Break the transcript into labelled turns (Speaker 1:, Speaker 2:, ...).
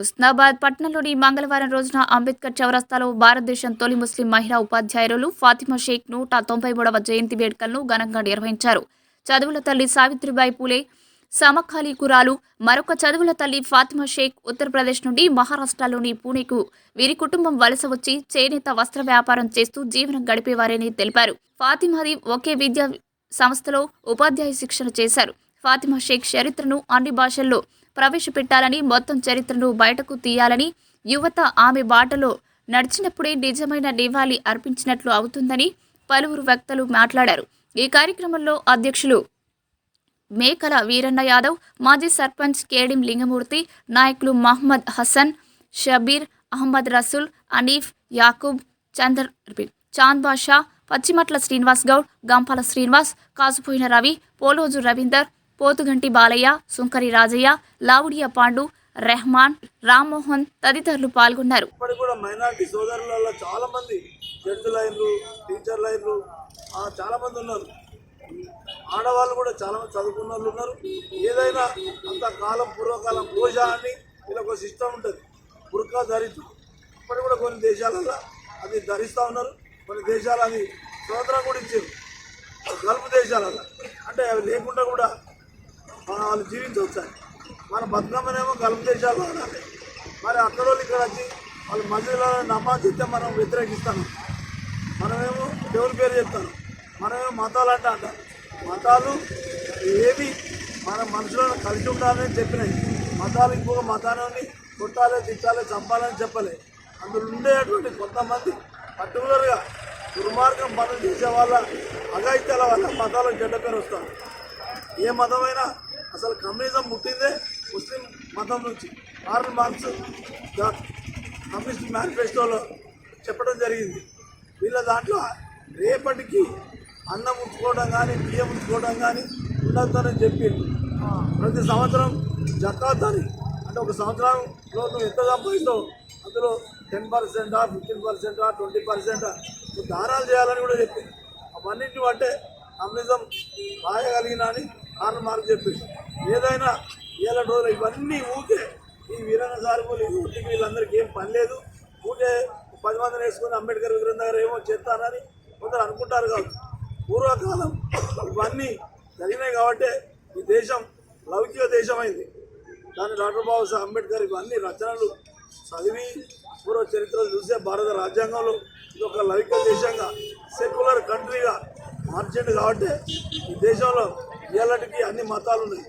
Speaker 1: హుస్నాబాద్ పట్టణంలోని మంగళవారం రోజున అంబేద్కర్ చౌరస్తాలో భారతదేశం తొలి ముస్లిం మహిళా ఉపాధ్యాయురాలు ఫాతిమా షేక్ నూట తొంభై మూడవ జయంతి వేడుకలను ఘనంగా నిర్వహించారు. చదువుల తల్లి సావిత్రిబాయి పూలే సమఖాళీ కురాలు మరొక చదువుల తల్లి ఫాతిమా షేక్ ఉత్తరప్రదేశ్ నుండి మహారాష్ట్రలోని పూణేకు వీరి కుటుంబం వలస వచ్చి చేనేత వస్త్ర వ్యాపారం చేస్తూ జీవనం గడిపేవారని తెలిపారు. ఫాతిమాది ఒకే విద్యా సంస్థలో ఉపాధ్యాయ శిక్షణ చేశారు. ఫాతిమా షేక్ చరిత్రను అన్ని భాషల్లో ప్రవేశపెట్టాలని మొత్తం చరిత్రను బయటకు తీయాలని యువత ఆమె బాటలో నడిచినప్పుడే నిజమైన నివాళి అర్పించినట్లు అవుతుందని పలువురు వక్తలు మాట్లాడారు. ఈ కార్యక్రమంలో అధ్యక్షులు మేకల వీరన్న యాదవ్ మాజీ సర్పంచ్ కేడిం లింగమూర్తి నాయకులు మహమ్మద్ హసన్ షబీర్ అహ్మద్ రసూల్ అనీఫ్ యాకూబ్ చందర్ చాంద్ బాషా పచ్చిమట్ల శ్రీనివాస్ గౌడ్ గంపాల శ్రీనివాస్ కాసుపోయిన రవి పోలోజు రవీందర్ పోతుగంటి బాలయ్య సుంకరి రాజయ్య లావుడియ పాండు రెహమాన్ రామ్మోహన్ తదితరులు పాల్గొన్నారు.
Speaker 2: ఇప్పటికి కూడా మైనారిటీ సోదరులలో చాలా మంది జడ్జిలు లైన్లు టీచర్ లైన్లు చాలా మంది ఉన్నారు. ఆడవాళ్ళు కూడా చాలా మంది చదువుకున్న వాళ్ళు ఉన్నారు. ఏదైనా అంత కాలం పూర్వకాలం పూజ అని ఇలా ఒక సిస్టమ్ ఉంటుంది. బుర్కా ధరించు ఇప్పటికి కూడా కొన్ని దేశాలలో అది ధరిస్తూ ఉన్నారు. కొన్ని దేశాలు అది స్వతంత్రం కూడా ఇచ్చారు. గల్ఫ్ దేశాలలో. అంటే అవి లేకుండా కూడా మన వాళ్ళు జీవించవచ్చు మన బతుకమ్మనేమో గల్ఫ్ దేశాల్లో ఆడాలి మరి అక్కడ వాళ్ళు ఇక్కడ వచ్చి వాళ్ళు మధ్యలో నమాజ్ ఇస్తే మనం వ్యతిరేకిస్తాను మనమేమో దేవుని పేరు చెప్తాను మనమేమో మతాలు అంటే అంటాం మతాలు ఏవి మన మనసులో కలిసి ఉండాలని చెప్పినాయి. మతాలు ఇంకొక మతాన్ని కొట్టాలి తిట్టాలి చంపాలని చెప్పలే. అందులో ఉండేటువంటి కొంతమంది పర్టికులర్గా దుర్మార్గం పనులు చేసే వాళ్ళ అఘాయిత్యాల వల్ల మతాలకు చెడ్డ పేరు వస్తారు ఏ మతమైనా కమ్యూనిజం పుట్టిందే ముస్లిం మతం నుంచి. కార్ల్ మార్క్స్ కమ్యూనిస్ట్ మేనిఫెస్టోలో చెప్పడం జరిగింది. వీళ్ళ దాంట్లో రేపటికి అన్నం ఉంచుకోవడం కానీ బియ్యం ఉంచుకోవడం కానీ ఉండొద్దని చెప్పి ప్రతి సంవత్సరం జకాత్ అని. అంటే ఒక సంవత్సరంలో నువ్వు ఎంత సంపాదిస్తావు అందులో టెన్ పర్సెంటా ఫిఫ్టీన్ పర్సెంటా ట్వంటీ పర్సెంటా నువ్వు దానాలు చేయాలని కూడా చెప్పింది అవన్నింటి అంటే కమ్యూనిజం రాయగలిగిన అని కార్ల్ మార్పు చెప్పింది ఏదైనా ఏళ్ళ రోజులు ఇవన్నీ ఊకే ఈ వీరన్న సార్పులు ఈ ఊరికి వీళ్ళందరికీ ఏం పని లేదు. ఊకే పది మందిని వేసుకుని అంబేద్కర్ విగ్రహం దగ్గర ఏమో చేస్తానని కొందరు అనుకుంటారు కావచ్చు. పూర్వకాలం ఇవన్నీ జరిగినాయి కాబట్టి ఈ దేశం లౌకిక దేశమైంది. అయింది దాని డాక్టర్ బాబాసాహెబ్ అంబేద్కర్ ఇవన్నీ రచనలు చదివి పూర్వ చరిత్రలు చూసే భారత రాజ్యాంగంలో ఇది ఒక లౌకిక దేశంగా సెక్యులర్ కంట్రీగా మార్చండి కాబట్టి ఈ దేశంలో ఇలాంటికి అన్ని మతాలు ఉన్నాయి